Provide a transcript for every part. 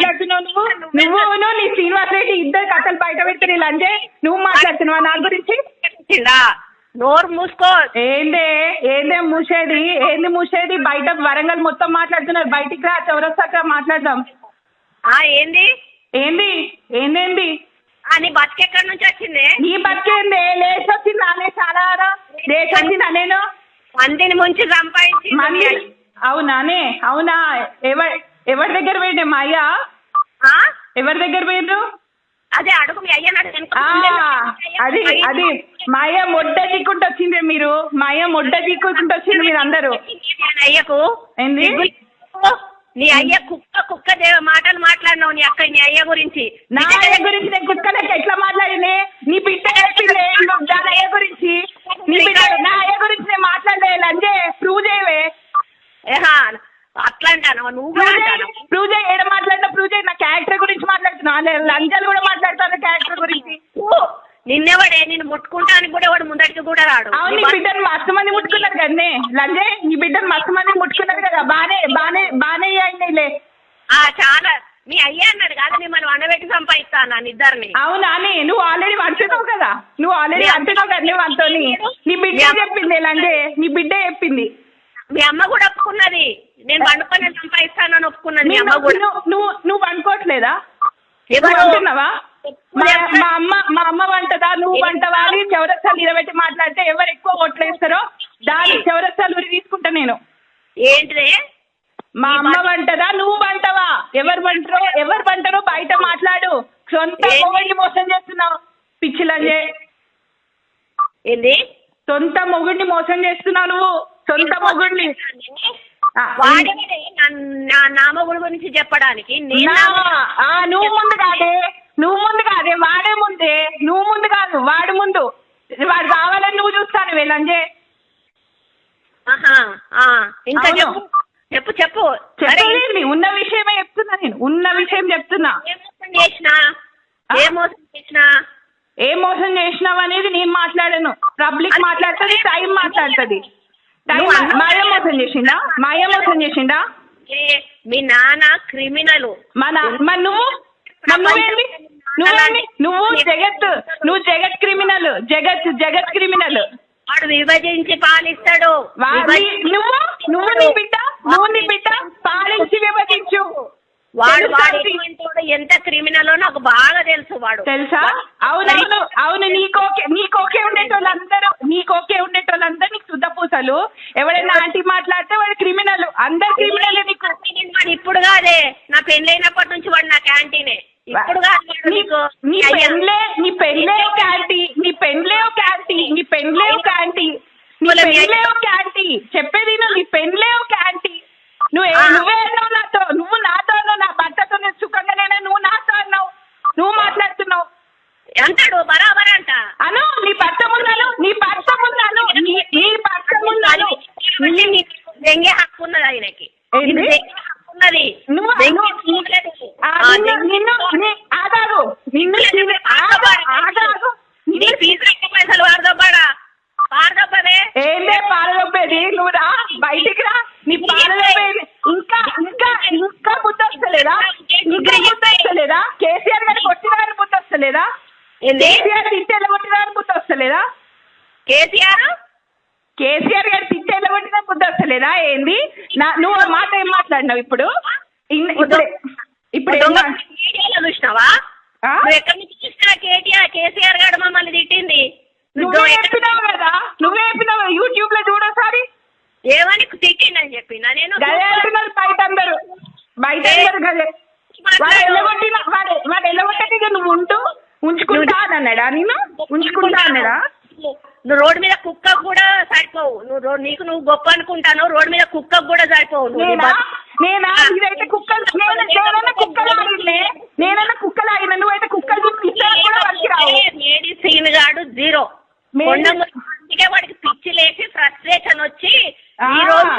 మాట్లాడుతున్నావు నువ్వు? నువ్వు నీ శ్రీనివాస్ రెడ్డి ఇద్దరు కథలు బయట ఇలా అంటే నువ్వు మాట్లాడుతున్నావా నా గురించి? నోరు మూసుకో. ఏందే? ఏందే మూసేది? ఏంది మూసేది? బయట వరంగల్ మొత్తం మాట్లాడుతున్నారు. బయటికి రా చౌరస్తాక మాట్లాడదాం. ఆ ఏంది? ఏంది? ఏందేంది? నీ బతికెక్కడి నుంచి వచ్చింది? నీ బతికేంది లేచి వచ్చింది? నానే చాలా లేచి వచ్చిందా నేను? మందిని ముంచి సంపాదించి మళ్ళీ అవునానే. అవునా? ఎవరి ఎవరి దగ్గర పోయిండే మా అయ్య? ఎవరి దగ్గర పోయిండ్రు? అదే అడుగు మీ అయ్యని అది అది మా అయ్య మొడ్డ దిక్కుంటూ వచ్చింది మీరు. మా అయ్య మొడ్డ దిక్కుంటూ వచ్చింది మీరు అందరూ. అయ్యకు ఏంది? నీ అయ్య కుక్క కుక్క మాటలు మాట్లాడినావు నీ అక్క నీ అయ్య గురించి. నా అయ్య గురించి నేను కుక్కలకి ఎట్లా మాట్లాడినే? నీ బిడ్డ దాని అయ్య గురించి. నీ బిడ్డ నా అయ్య గురించి నేను మాట్లాడలే లంజే ప్రూవ్ చేయవే. అట్లా అంటాను నువ్వు ప్రూవ్ చేయి లంజాలు కూడా మాట్లాడతాను క్యారెక్టర్ గురించి. నిన్నెవడే? నేను ముట్టుకుంటానికి కూడా వాడు ముందటికి కూడా రాడు. అవును నీ బిడ్డను మస్తు మంది ముట్టుకున్నారు కదనే లంజే నీ బిడ్డను మస్తు మంది ముట్టుకున్నారు కదా. బానే బానే బానే అయినాయిలే ఆ చాలా. మీ అయ్య అన్నాడు కాదు నేను మనం అండబెట్టి సంపాదిస్తాను నన్ను ఇద్దరిని అవునా అని నువ్వు ఆల్రెడీ అంటున్నావు కదా. నువ్వు ఆల్రెడీ అంటున్నావు కదా నువ్వు అంతోని నీ బిడ్డ చెప్పింది లంజే? నీ బిడ్డ చెప్పింది? మీ అమ్మ కూడా ఒప్పుకున్నది. నేను వండుకొని సంపాదిస్తానని ఒప్పుకున్నది మీ అమ్మ నువ్వు కూడా నువ్వు- నువ్వు? నువ్వు అంటున్నావా? మా మా అమ్మ మా అమ్మ వంటదా నువ్వు వంటవా అని చౌరస్తాలు నిలబెట్టి మాట్లాడితే ఎవరు ఎక్కువ ఓట్లేస్తారో దాని చౌరస్తాలు ఉరి తీసుకుంటా నేను. ఏంటిది? మా అమ్మ వంటదా నువ్వు వంటవా? ఎవరు వంటరో ఎవరు వంటరో బయట మాట్లాడు. సొంత ఏంటి? మొగుడిని మోసం చేస్తున్నావు పిచ్చిలంజే ఏంది? సొంత మొగుడిని మోసం చేస్తున్నావు నువ్వు సొంత మొగుడిని. నా నామగుడి గురించి చెప్పడానికి నువ్వు ముందు కాదే. నువ్వు ముందు కాదే. వాడే ముందే. నువ్వు ముందు కాదు. వాడు ముందు. వాడు కావాలని నువ్వు చూస్తాను వీళ్ళంజే ఇంకా. చెప్పు. చెప్పు చెప్పు. సరే, చెప్పేది ఉన్న విషయమే చెప్తున్నా నేను. ఉన్న విషయం చెప్తున్నా. ఏ మోసం చేసినా? ఏ మోసం చేసినా? ఏ మోసం చేసినావు అనేది నేను మాట్లాడాను. పబ్లిక్ మాట్లాడుతుంది టైం మాట్లాడుతుంది. మాయ మోసం చేసిండా? మాయ మోసం చేసిండా? ఏ, మీ నాన్న క్రిమినల్. మన మరి నువ్వు? మరి నువ్వేమి నువ్వేమి నువ్వు జగత్ నువ్వు జగత్ క్రిమినల్. జగత్ జగత్ క్రిమినల్. వాడు విభజించి పాలిస్తాడు. నువ్వు? నువ్వు నీ బిడ్డ? నువ్వు నీ బిడ్డ? పాలించి విభజించు. వాడు ఎంత క్రిమినలో నాకు బాగా తెలుసు వాడు. తెలుసా? అవునవును. అవును నీకోకే నీకోకే ఉండేటోళ్ళందరూ నీకోకే ఉండేటోళ్ళందరూ నీకు పూసలు ఎవరైనా ఆంటీ మాట్లాడితే వాడు క్రిమినల్. అందరు క్రిమినల్ నీకు. వాడు ఇప్పుడు కాదే. నా పెళ్ళైనప్పటి నుంచి వాడు నా క్యాంటీనే ఇప్పుడు కాదు నీ- నీకు. పెళ్ళే నీ పెళ్ళే ఒక ఆంటీ. నీ పెళ్ళే ఒక ఆంటీ. నీ పెళ్ళే ఒక ఆంటీ. నీ పెళ్ళే ఒక ఆంటీ. చెప్పేది నువ్వు నీ పెళ్ళే ఒక ఆంటీ. నువ్వే. నువ్వే అన్నావు నాతో. నువ్వు నాతో అన్నావు నా భర్తతో నేను సుఖంగా లేనా నువ్వు నాతో అన్నావు నువ్వు మాట్లాడుతున్నావు అంటాడు బరాబర్ అంట అను నీ భర్త ముందను నీ భర్త ముందను నీ నీ భర్త ముందను కాబట్టి నీకు దెంగే హక్కు ఉన్నది ఆయనకి. ఉన్నది. నువ్వు దెంగే నువ్వు- హక్కు ఉన్నది. ఆ, ఆ, నిన్ను ఫీజు లెక్క పైసలు వాడదబ్బాడా వాడదబ్బదే ఏందే పాలదొబ్బేది నువ్వు రా. బయటికి రా. నీ పాలదొబ్బేది ఇంకా ఇంకా ఇంకా బుద్ధి వస్తలేదా ఇంకా బుద్ధి వస్తలేదా కేసీఆర్ గారికి కొట్టిన గారి బుద్ధి వస్తలేదా కేసీఆర్ తిట్టేలా కొట్టిన గారి బుద్ధి వస్తలేదా కేసీఆర్? కేసీఆర్ గారు తిట్టేలా కొట్టిన బుద్ధి వస్తలేదా? ఏంది? నా నువ్వు ఆ మాట ఏం మాట్లాడినావు ఇప్పుడు? ఇన్- ఇప్పుడు ఇప్పుడు ఏం దొంగ మా- మీడియాలో చూసినావా? ఆ? నువ్వు ఎక్కడి నుంచి చూసినా కేటీఆర్? కేసీఆర్ గారు మమ్మల్ని తిట్టింది. నువ్వే నువ్వు ఎక్కడ- చెప్పినావు కదా? నువ్వే చెప్పినావు యూట్యూబ్లో చూడసారి ఏమని తిట్టిందని చెప్పినా? నేను గదే అంటున్నారు బయట అందరు. బయట అందరు గదే. వాడు ఎల్లగొట్టిన వాడు వాడు ఎల్లగొట్టక నువ్వు ఉంటూ ఉంచుకుంటా అని అన్నాడా? నేను ఉంచుకుంటా అన్నాడా? నువ్వు రోడ్డు మీద కుక్క కూడా సరిపోవు నువ్వు నీకు నువ్వు గొప్ప అనుకుంటాను రోడ్డు మీద కుక్క కూడా సరిపోవు నేనా నేనా ఇదైతే కుక్కలు కుక్కలు ఆగినే కుక్కలు ఆగిన నువ్వైతే కూడా మేడి సీన్ గాడు జీరో అందుకే వాడికి పిచ్చి లేచి ఫ్రస్ట్రేషన్ వచ్చి ఈ రోజు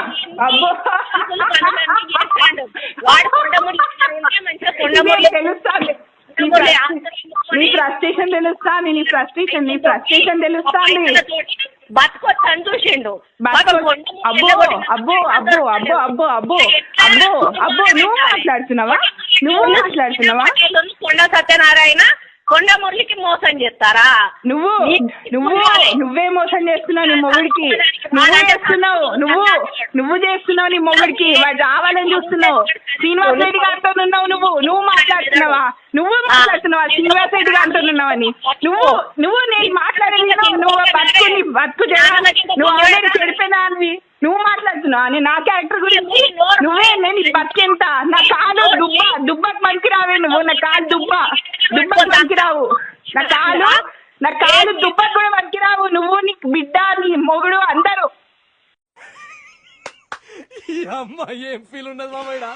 పనులన్నీ చేస్తాడు. వాడు కొండముడి ఉంటే మంచిగా కొండముడి నీకు తెలుస్తాంది నీ కొండముడి ఫ్రస్- ఆస్తులు నీ ఫ్రస్ట్రేషన్ తెలుస్తాంది నీ ఫ్రస్ట్రేషన్ నీ ఫ్రస్ట్రేషన్ తెలుస్తాంది. బతుకొచ్చని చూసిండు అబ్బో అబ్బో అబ్బో అబ్బో అబ్బో అబ్బో అబ్బో అబ్బో నువ్వు మాట్లాడుతున్నావా? నువ్వు మాట్లాడుతున్నావా? కొండ సత్యనారాయణ కొండ మురళికి మోసం చేస్తారా? నువ్వు నువ్వు నువ్వే మోసం చేస్తున్నావు నీ మొగుడికి. నువ్వు చేస్తున్నావు నువ్వు నువ్వు చేస్తున్నావు నీ మొగుడికి. వాడు రావాలని చూస్తున్నావు. శ్రీనివాస్ రెడ్డి గారితో ఉన్నావు నువ్వు. నువ్వు మాట్లాడుతున్నావా? నువ్వు మాట్లాడుతున్నావా? శ్రీనివాస్ రెడ్డి గారితో ఉన్నావని. నువ్వు నువ్వు నేను మాట్లాడేది నువ్వు నువ్వు బతుకు బతుకు నువ్వు ఆల్రెడీ చెడిపోయినావి నువ్వు మాట్లాడుతున్నావా నేను నా క్యారెక్టర్ గురించి నువ్వే నేను ఈ బతికెంత? నా కాలు దుబ్బ దుబ్బకు మనకి రావే నువ్వు. నా కాలు దుబ్బ దుబ్బకు మనకి రావు. నా కాలు నా కాలు దుబ్బకు కూడా మనకి రావు. నువ్వు నీ బిడ్డ నీ మొగుడు అందరూ. ఈ అమ్మ ఏం ఫీల్ ఉన్నది మామయ్య